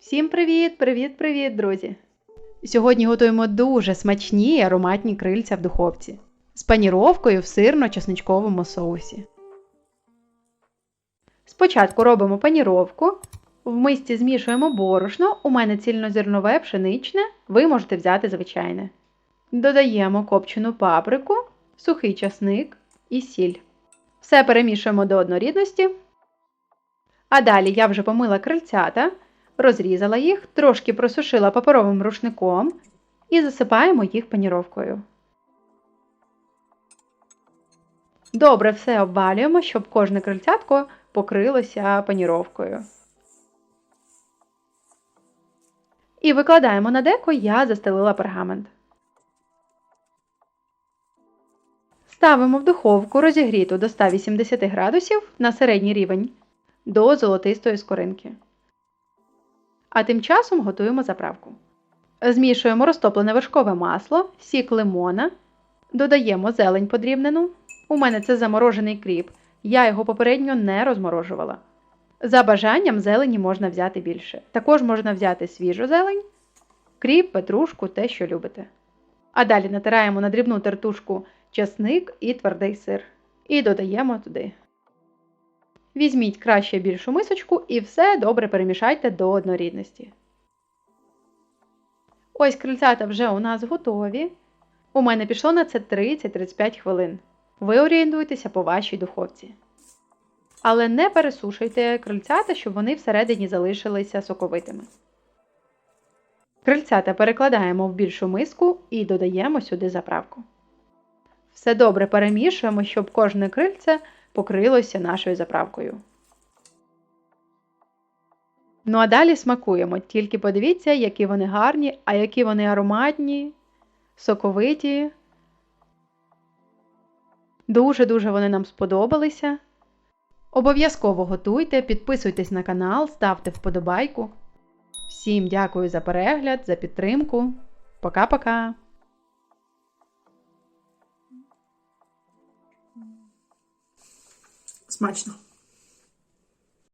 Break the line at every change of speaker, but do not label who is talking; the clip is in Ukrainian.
Всім привіт, привіт, привіт, друзі! Сьогодні готуємо дуже смачні і ароматні крильця в духовці з паніровкою в сирно-чесничковому соусі. Спочатку робимо паніровку. В мисці змішуємо борошно, у мене цільнозернове пшеничне, ви можете взяти звичайне. Додаємо копчену паприку, сухий часник і сіль. Все перемішуємо до однорідності. А далі я вже помила крильцята, розрізала їх, трошки просушила паперовим рушником і засипаємо їх паніровкою. Добре все обвалюємо, щоб кожне крильцятко покрилося паніровкою. І викладаємо на деко, я застелила пергамент. Ставимо в духовку розігріту до 180 градусів на середній рівень до золотистої скоринки. А тим часом готуємо заправку. Змішуємо розтоплене вершкове масло, сік лимона, додаємо зелень подрібнену. У мене це заморожений кріп. Я його попередньо не розморожувала. За бажанням зелені можна взяти більше. Також можна взяти свіжу зелень, кріп, петрушку, те, що любите. А далі натираємо на дрібну тертушку часник і твердий сир. І додаємо туди. Візьміть краще більшу мисочку і все добре перемішайте до однорідності. Ось крильцята вже у нас готові. У мене пішло на це 30-35 хвилин. Ви орієнтуйтеся по вашій духовці. Але не пересушуйте крильцята, щоб вони всередині залишилися соковитими. Крильцята перекладаємо в більшу миску і додаємо сюди заправку. Все добре перемішуємо, щоб кожне крильце покрилося нашою заправкою. Ну а далі смакуємо. Тільки подивіться, які вони гарні, а які вони ароматні, соковиті. Дуже-дуже вони нам сподобалися. Обов'язково готуйте, підписуйтесь на канал, ставте вподобайку. Всім дякую за перегляд, за підтримку. Пока-пока!
Смачно.